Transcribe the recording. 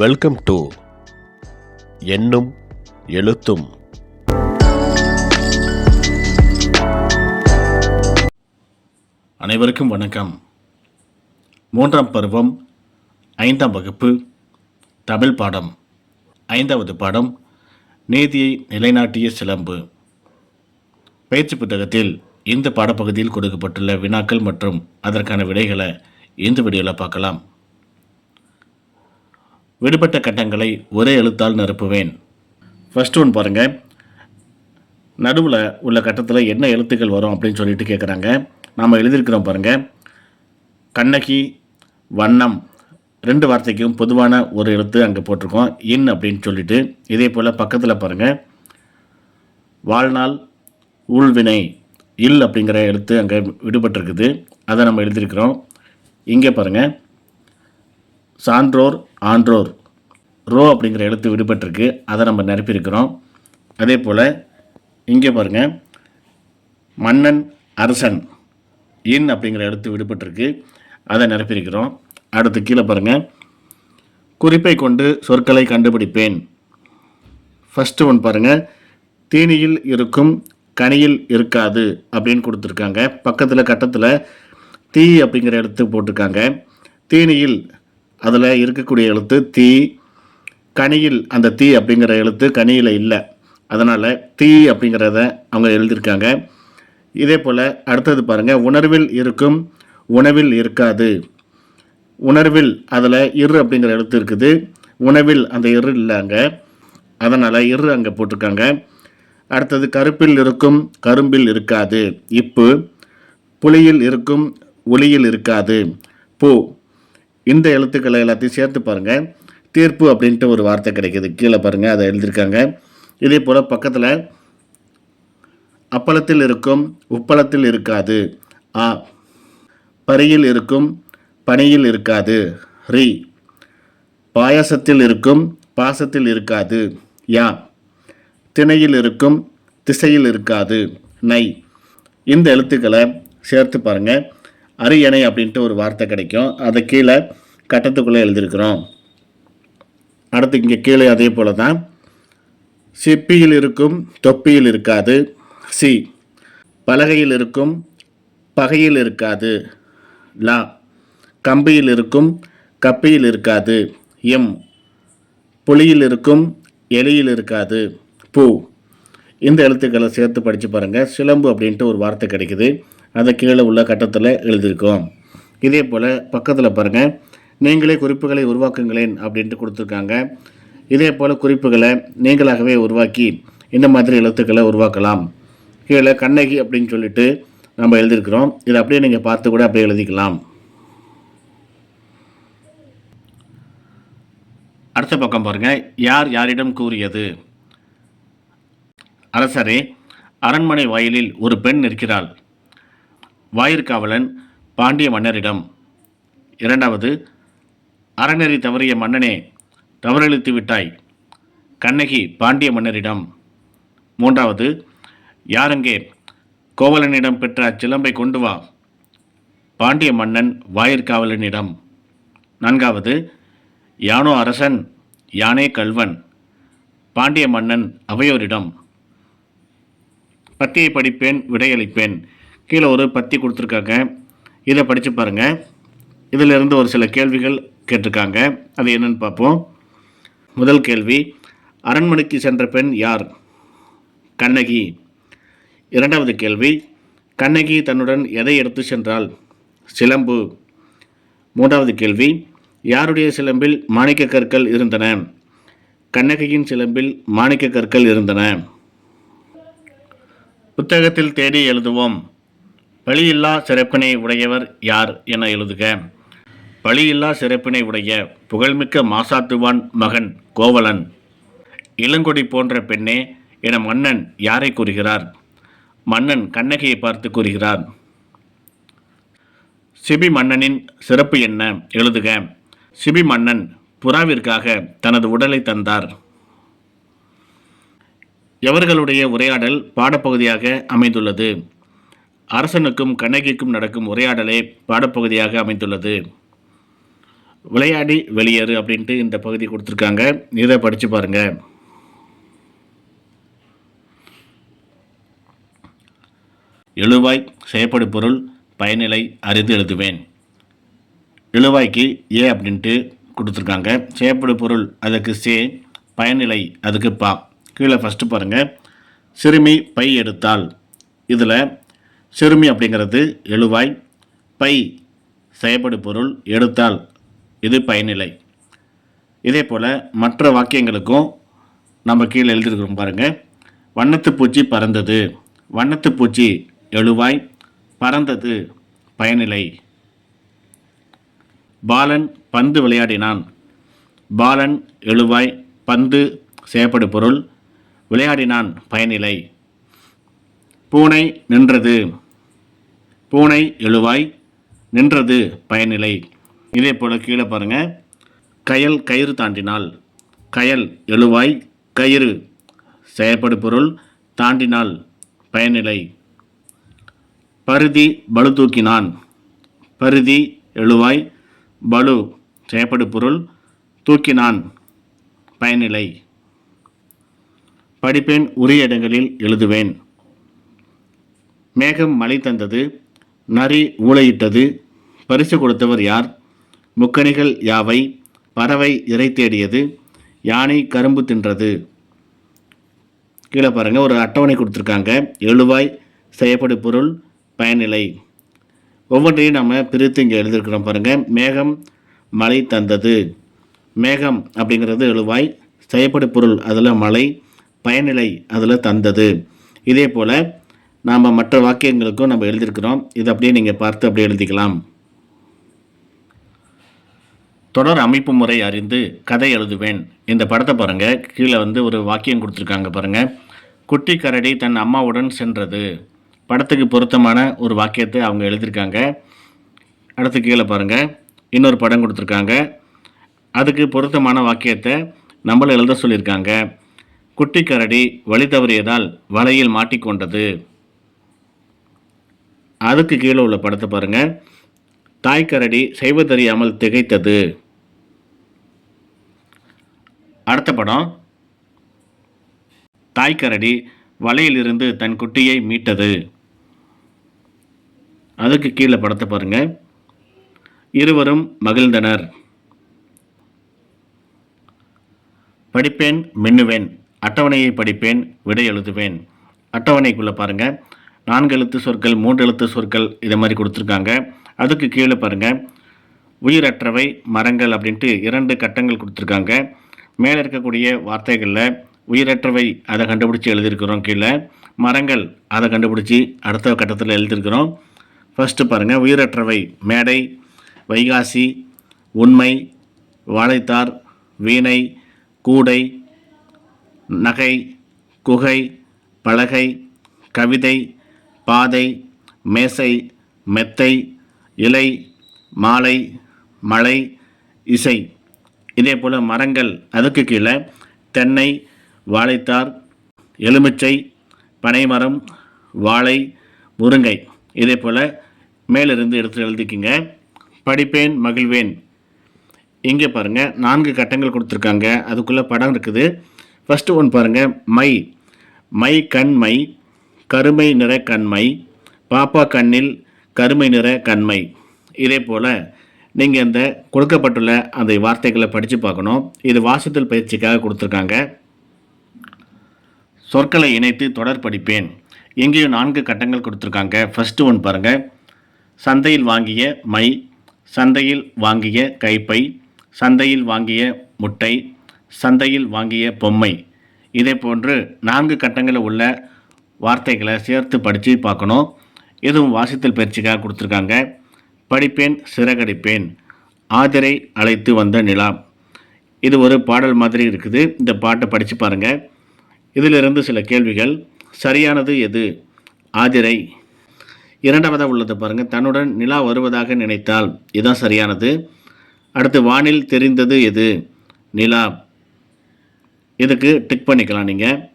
Welcome to எண்ணும் எழுத்தும் அனைவருக்கும் வணக்கம். மூன்றாம் பருவம் ஐந்தாம் வகுப்பு தமிழ் பாடம். ஐந்தாவது பாடம் நீதியை நிலைநாட்டிய சிலம்பு. பயிற்சி புத்தகத்தில் இந்த பாடப்பகுதியில் கொடுக்கப்பட்டுள்ள வினாக்கள் மற்றும் அதற்கான விடைகளை இந்த வீடியோவில் பார்க்கலாம். விடுபட்ட கட்டங்களை ஒரே எழுத்தால் நிரப்புவேன். ஃபஸ்ட் ஒன் பாருங்கள் நடுவில் உள்ள கட்டத்தில் என்ன எழுத்துக்கள் வரும் அப்படின்னு சொல்லிட்டு கேட்குறாங்க நாம் எழுதியிருக்கிறோம் பாருங்கள் கண்ணகி வண்ணம் ரெண்டு வார்த்தைக்கும் பொதுவான ஒரு எழுத்து அங்கே போட்டிருக்கோம். இன் அப்படின்னு சொல்லிட்டு. இதே போல் பக்கத்தில் பாருங்கள் வாழ்நாள் ஊழ்வினை இல் அப்படிங்கிற எழுத்து அங்கே விடுபட்டிருக்குது. அதை நம்ம எழுதியிருக்கிறோம். இங்கே பாருங்கள் சான்றோர் ஆன்றோர். ரோ அப்படிங்கிற எழுத்து விடுபட்டிருக்கு. அதை நம்ம நிரப்பியிருக்கிறோம். அதே போல் இங்கே பாருங்கள் மன்னன் அரசன் இன் அப்படிங்கிற எழுத்து விடுபட்டிருக்கு. அதை நிரப்பியிருக்கிறோம். அடுத்து கீழே பாருங்கள் குறிப்பை கொண்டு சொற்களை கண்டுபிடிப்பேன். ஃபஸ்ட்டு ஒன் பாருங்கள் தீனியில் இருக்கும் கனியில் இருக்காது அப்படின்னு கொடுத்துருக்காங்க. பக்கத்தில் கட்டத்தில் தீ அப்படிங்கிற எழுத்து போட்டிருக்காங்க. தீனியில் அதில் இருக்கக்கூடிய எழுத்து தீ. கனியில் அந்த தீ அப்படிங்கிற எழுத்து கனியில் இல்லை. அதனால் தீ அப்படிங்கிறத அவங்க எழுதியிருக்காங்க. இதே போல் அடுத்தது பாருங்கள் உணர்வில் இருக்கும் உணவில் இருக்காது. உணர்வில் அதில் இரு அப்படிங்கிற எழுத்து இருக்குது. உணவில் அந்த இரு இல்லைங்க. அதனால் இரு அங்கே போட்டிருக்காங்க. அடுத்தது கருப்பில் இருக்கும் கரும்பில் இருக்காது. இப்பு. புளியில் இருக்கும் ஒளியில் இருக்காது. பூ. இந்த எழுத்துக்களை எல்லாத்தையும் சேர்த்து பாருங்கள் தீர்ப்பு அப்படின்ட்டு ஒரு வார்த்தை கிடைக்கிது. கீழே பாருங்கள் அதை எழுதியிருக்காங்க. இதே போல் பக்கத்தில் அப்பளத்தில் இருக்கும் உப்பளத்தில் இருக்காது. ஆ பரியில் இருக்கும் பனியில் இருக்காது. ரி பாயாசத்தில் இருக்கும் பாசத்தில் இருக்காது. யா திணையில் இருக்கும் திசையில் இருக்காது. நை இந்த எழுத்துக்களை சேர்த்து பாருங்கள் அரியணை அப்படின்ட்டு ஒரு வார்த்தை கிடைக்கும். அதை கீழே கட்டத்துக்குள்ளே எழுதியிருக்கிறோம். அடுத்து இங்கே கீழே அதே போல தான். சிப்பியில் இருக்கும் தொப்பியில் இருக்காது. சி. பலகையில் இருக்கும் பகையில் இருக்காது. லா. கம்பியில் இருக்கும் கப்பியில் இருக்காது. எம். புளியில் இருக்கும் எலியில் இருக்காது. பூ. இந்த எழுத்துக்களை சேர்த்து படித்து பாருங்கள் சிலம்பு அப்படின்ட்டு ஒரு வார்த்தை கிடைக்குது. அதை கீழே உள்ள கட்டத்தில் எழுதியிருக்கோம். இதே போல் பக்கத்தில் பாருங்கள் நீங்களே குறிப்புகளை உருவாக்குங்களேன் அப்படின்ட்டு கொடுத்துருக்காங்க. இதே போல் குறிப்புகளை நீங்களாகவே உருவாக்கி இந்த மாதிரி எழுத்துக்களை உருவாக்கலாம். கீழே கண்ணகி அப்படின்னு சொல்லிட்டு நம்ம எழுதியிருக்கிறோம். இதை அப்படியே நீங்கள் பார்த்து கூட அப்படியே எழுதிக்கலாம். அடுத்த பக்கம் பாருங்கள் யார் யாரிடம் கூறியது? அரசரே அரண்மனை வாயிலில் ஒரு பெண் நிற்கிறாள். வாயிற்காவலன் பாண்டிய மன்னரிடம். இரண்டாவது அறநெறி தவறிய மன்னனே தவறளித்து விட்டாய். கண்ணகி பாண்டிய மன்னரிடம். மூன்றாவது யாரெங்கே கோவலனிடம் பெற்ற அச்சிலம்பை கொண்டு வா. பாண்டிய மன்னன் வாயிற்காவலனிடம். நான்காவது யானோ அரசன் யானே கல்வன் பாண்டிய மன்னன் அவையோரிடம். பத்தியை படிப்பேன் விடையளிப்பேன். கீழே ஒரு பத்தி கொடுத்துருக்காங்க. இதை படித்து பாருங்கள் இதிலிருந்து ஒரு சில கேள்விகள் கேட்டிருக்காங்க. அது என்னன்னு பார்ப்போம். முதல் கேள்வி அரண்மனைக்கு சென்ற பெண் யார்? கண்ணகி. இரண்டாவது கேள்வி கண்ணகி தன்னுடன் எதை எடுத்து சென்றாள் சிலம்பு. மூன்றாவது கேள்வி யாருடைய சிலம்பில் மாணிக்க கற்கள் இருந்தன? கண்ணகியின் சிலம்பில் மாணிக்க கற்கள் இருந்தன. புத்தகத்தில் தேடி எழுதுவோம். வழியில்லா சிறப்பினை உடையவர் யார் என எழுதுக. பழியில்லா சிறப்பினை உடைய புகழ்மிக்க மாசாத்துவான் மகன் கோவலன். இளங்கொடி போன்ற பெண்ணே என மன்னன் யாரை கூறுகிறார்? மன்னன் கண்ணகியை பார்த்து கூறுகிறார். சிபி மன்னனின் சிறப்பு என்ன? எழுதுக. சிபி மன்னன் புறாவிற்காக தனது உடலை தந்தார். எவர்களுடைய உரையாடல் பாடப்பகுதியாக அமைந்துள்ளது? அரசனுக்கும் கண்ணகிக்கும் நடக்கும் உரையாடலே பாடப்பகுதியாக அமைந்துள்ளது. விளையாடி வெளியேறு அப்படின்ட்டு இந்த பகுதி கொடுத்துருக்காங்க. இதை படித்து பாருங்க. எழுவாய் செயற்படு பொருள் பயனிலை அறிந்து எழுதுவேன். எழுவாய்க்கு ஏ அப்படின்ட்டு கொடுத்துருக்காங்க. செயற்படு பொருள் அதுக்கு சே பயனிலை அதுக்கு பா. கீழே ஃபஸ்ட்டு பாருங்கள் சிறுமி பை எடுத்தால். இதில் சிறுமி அப்படிங்கிறது எழுவாய் பை செயற்படு பொருள் எடுத்தால். இது பயனிலை. இதே போல் மற்ற வாக்கியங்களுக்கும் நம்ம கீழே எழுதியிருக்கிறோம் பாருங்கள் வண்ணத்து பூச்சி பறந்தது. வண்ணத்து பூச்சி எழுவாய் பறந்தது பயனிலை. பாலன் பந்து விளையாடினான். பாலன் எழுவாய் பந்து செய்யப்படு பொருள் விளையாடினான் பயனிலை. பூனை நின்றது. பூனை எழுவாய் நின்றது பயனிலை. இதே போல் கீழே பாருங்கள் கயல் கயிறு தாண்டினால் கயல் எழுவாய் கயிறு செயற்படு பொருள் தாண்டினால் பயனிலை. பருதி பளு தூக்கினான் பருதி எழுவாய் பளு செயற்படு பொருள் தூக்கினான் பயனிலை. படிப்பேன் உரிய இடங்களில் எழுதுவேன். மேகம் மழை தந்தது நரி ஊளையிட்டது பரிசு கொடுத்தவர் யார்? முக்கணிகள் யாவை? பறவை இறை தேடியது யானை கரும்பு தின்றது. கீழே பாருங்கள் ஒரு அட்டவணை கொடுத்துருக்காங்க. எழுவாய் செய்யப்படும் பொருள் பயனிலை. ஒவ்வொன்றையும் நம்ம பிரித்து இங்கே எழுதியிருக்கிறோம் பாருங்கள் மேகம் மழை தந்தது. மேகம் அப்படிங்கிறது எழுவாய் செய்யப்படும் பொருள் அதில் மழை பயனிலை அதில் தந்தது. இதே போல் நாம் மற்ற வாக்கியங்களுக்கும் நம்ம எழுதியிருக்கிறோம். இது அப்படியே நீங்கள் பார்த்து அப்படியே எழுதிக்கலாம். தொடர் அமைப்பு முறை அறிந்து கதை எழுதுவேன். இந்த படத்தை பாருங்கள் கீழே வந்து ஒரு வாக்கியம் கொடுத்துருக்காங்க பாருங்கள் குட்டி கரடி தன் அம்மாவுடன் சென்றது. படத்துக்கு பொருத்தமான ஒரு வாக்கியத்தை அவங்க எழுதியிருக்காங்க. அடுத்து கீழே பாருங்கள் இன்னொரு படம் கொடுத்துருக்காங்க. அதுக்கு பொருத்தமான வாக்கியத்தை நம்மளை எழுத சொல்லியிருக்காங்க. குட்டி கரடி வழி தவறியதால் வலையில் மாட்டிக்கொண்டது. அதுக்கு கீழே உள்ள படத்தை பாருங்கள் தாய்க்கரடி செய்வதறியாமல் திகைத்தது. அடுத்த படம். தாய்க்கரடி வலையிலிருந்து தன் குட்டியை மீட்டது. அதுக்கு கீழே படத்தை பாருங்க. இருவரும் மகிழ்ந்தனர். படிப்பேன் மின்னுவேன். அட்டவணையை படிப்பேன் விடை எழுதுவேன். அட்டவணைக்குள்ளே பாருங்கள் நான்கு எழுத்து சொற்கள் மூன்று எழுத்து சொற்கள் இதை மாதிரி கொடுத்துருக்காங்க. அதுக்கு கீழே பாருங்கள் உயிரற்றவை மரங்கள் அப்படின்ட்டு இரண்டு கட்டங்கள் கொடுத்துருக்காங்க. மேலே இருக்கக்கூடிய வார்த்தைகளில் உயிரற்றவை அதை கண்டுபிடிச்சி எழுதியிருக்கிறோம் கீழே. மரங்கள் அதை கண்டுபிடிச்சி அடுத்த கட்டத்தில் எழுதியிருக்கிறோம். ஃபஸ்ட்டு பாருங்கள் உயிரற்றவை மேடை வைகாசி உண்மை வாழைத்தார் வீணை கூடை நகை குகை பலகை கவிதை பாதை மேசை மெத்தை இலை மாலை மழை இசை. இதே போல் மரங்கள் அதுக்கு கீழே தென்னை வாழைத்தார் எலுமிச்சை பனைமரம் வாழை முருங்கை. இதே போல் மேலிருந்து எடுத்து எழுதிக்கிங்க. படிப்பேன் மகிழ்வேன். இங்கே பாருங்கள் நான்கு கட்டங்கள் கொடுத்துருக்காங்க. அதுக்குள்ளே படம் இருக்குது. ஃபஸ்ட்டு ஒன் பாருங்கள் மை. மை கண்மை கருமை நிற கண்மை பாப்பா கண்ணில் கருமை நிற கண்மை இதே போல் நீங்கள் இந்த கொடுக்கப்பட்டுள்ள அந்த வார்த்தைகளை படித்து பார்க்கணும். இது வாசித்தல் பயிற்சிக்காக கொடுத்துருக்காங்க. சொற்களை இணைத்து தொடர் படிப்பேன். இங்கேயும் நான்கு கட்டங்கள் கொடுத்துருக்காங்க. ஃபஸ்ட்டு ஒன் பாருங்கள் சந்தையில் வாங்கிய மை சந்தையில் வாங்கிய கைப்பை சந்தையில் வாங்கிய முட்டை சந்தையில் வாங்கிய பொம்மை. இதே போன்று நான்கு கட்டங்களில் உள்ள வார்த்தைகளை சேர்த்து படித்து பார்க்கணும். இதுவும் வாசித்தல் பயிற்சிக்காக கொடுத்துருக்காங்க. படிப்பேன் சிறகடிப்பேன். ஆதிரை அழைத்து வந்த நிலா. இது ஒரு பாடல் மாதிரி இருக்குது. இந்த பாட்டை படித்து பாருங்கள் இதிலிருந்து சில கேள்விகள். சரியானது எது? ஆதிரை. இரண்டாவதாக உள்ளது பாருங்கள் தன்னுடன் நிலா வருவதாக நினைத்தால் இதுதான் சரியானது. அடுத்து வானில் தெரிந்தது எது? நிலா. இதுக்கு டிக் பண்ணிக்கலாம் நீங்கள்